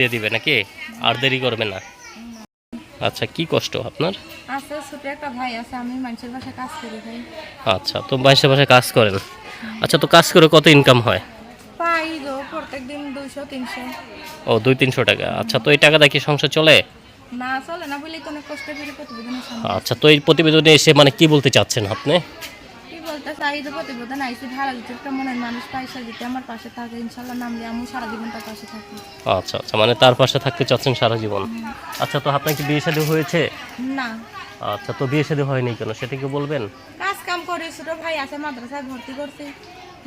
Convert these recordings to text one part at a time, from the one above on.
দিয়ে দিবে নাকি? আর দেরি করবে না। আচ্ছা কি কষ্ট আপনার? আছে ছোট একটা ভাই আছে আমি মানুষের বাসায় কাজ করি ভাই। আচ্ছা তো বাসে বাসে কাজ করেন। আচ্ছা তো কাজ করে কত ইনকাম হয়? পাই গো ও দুই তিনশো টাকা। আচ্ছা তো এই টাকা দিয়ে কি সংসার চলে? না চলে না বলেই তো অনেক কষ্ট করে প্রতিবেদনের আচ্ছা তো এই প্রতিবেদনে এসে মানে কি বলতে চাচ্ছেন আপনি? চাই যে প্রতিবেদন আইসি ভালো দিতে একটা মনের মানুষ পয়সা দিতে আমার পাশে থাকে ইনশাল্লাহ নাম দিয়ে আমি সারা জীবন তার পাশে থাকি। আচ্ছা আচ্ছা মানে তার পাশে থাকতে চাচ্ছেন সারা জীবন? আচ্ছা তো আপনার কি বিয়ে শাদী হয়েছে? না। আচ্ছা তো বিয়ে শাদী হয়নি কেন সেটা কি বলবেন? কাজ কাম করি ছোট ভাই আছে মাদ্রাসায় ভর্তি করছি।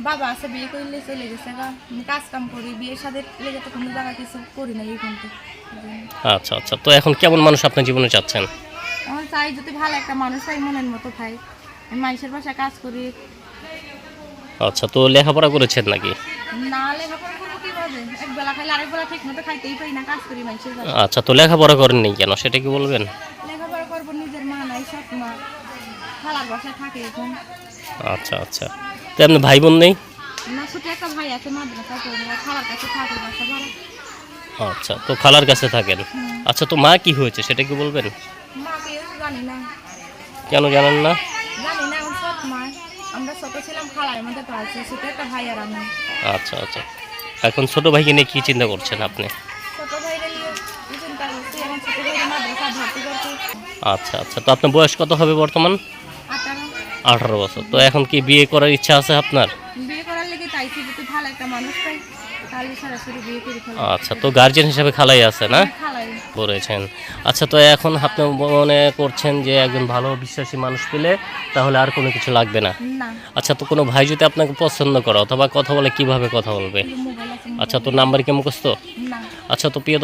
বাবা আছে বিয়ে করলে চলে গেছে গা। কাজ কাম করি বিয়ের সাথে লেগে তো কোনো জায়গায় কিছু করি না এই কিন্তু আচ্ছা আচ্ছা তো এখন কেমন মানুষ আপনার জীবনে চাচ্ছেন? আমার চাই যদি ভালো একটা মানুষ হয় মনের মতো ভাই। মানুষের বাসায় কাজ করি। আচ্ছা তো লেখাপড়া করেছেন নাকি? না লেখাপড়া করব কীভাবে? এক বেলা খাইলে আরেক বেলা ঠিক মতো খাইতেই পাই না কাজ করি মানুষের আচ্ছা তো লেখাপড়া করেননি কেন সেটা কি বলবেন? লেখাপড়া করব নিজের মা নাই সব মা। খালার বাসায় থাকে এখন। আচ্ছা আচ্ছা। তো আপনার ভাই বোন নেই? না ছোট একটা ভাই আছে মাদ্রাসা করব খালার কাছে থাকে বাসা ভাড়া। আচ্ছা তো খালার কাছে থাকেন। আচ্ছা তো মা কি হয়েছে সেটা কি বলবেন? মাকে জানি না। কেন জানেন না? জানি না এখন মা আমরা ছোট ছিলাম মধ্যে পালছি ছোট একটা ভাই আর আমি। আচ্ছা আচ্ছা। এখন ছোট ভাইকে নিয়ে কি চিন্তা করছেন আপনি? ছোট ভাইরে নিয়ে কি চিন্তা করছি এখন ছোট ভাইরে মাদ্রাসা ভর্তি করছি আচ্ছা আচ্ছা। তো আপনার বয়স কত হবে বর্তমান? আঠারো। বছর। তো এখন কি বিয়ে করার ইচ্ছা আছে আপনার? বিয়ে করার লেগে চাইছি যদি ভালো একটা মানুষ পাই তাহলে সরাসরি বিয়ে করে। আচ্ছা তো গার্জেন হিসাবে খালাই আছে না? খালাই বলেছেন আচ্ছা তো এখন আপনি মনে করছেন যে একজন ভালো বিশ্বাসী মানুষ পেলে তাহলে আর কোনো কিছু লাগবে না? আচ্ছা তো কোনো ভাই যদি আপনাকে পছন্দ করে অথবা কথা বলে কীভাবে কথা বলবে? আচ্ছা তোর নাম্বার কি মুখস্ত আচ্ছা তো প্রিয়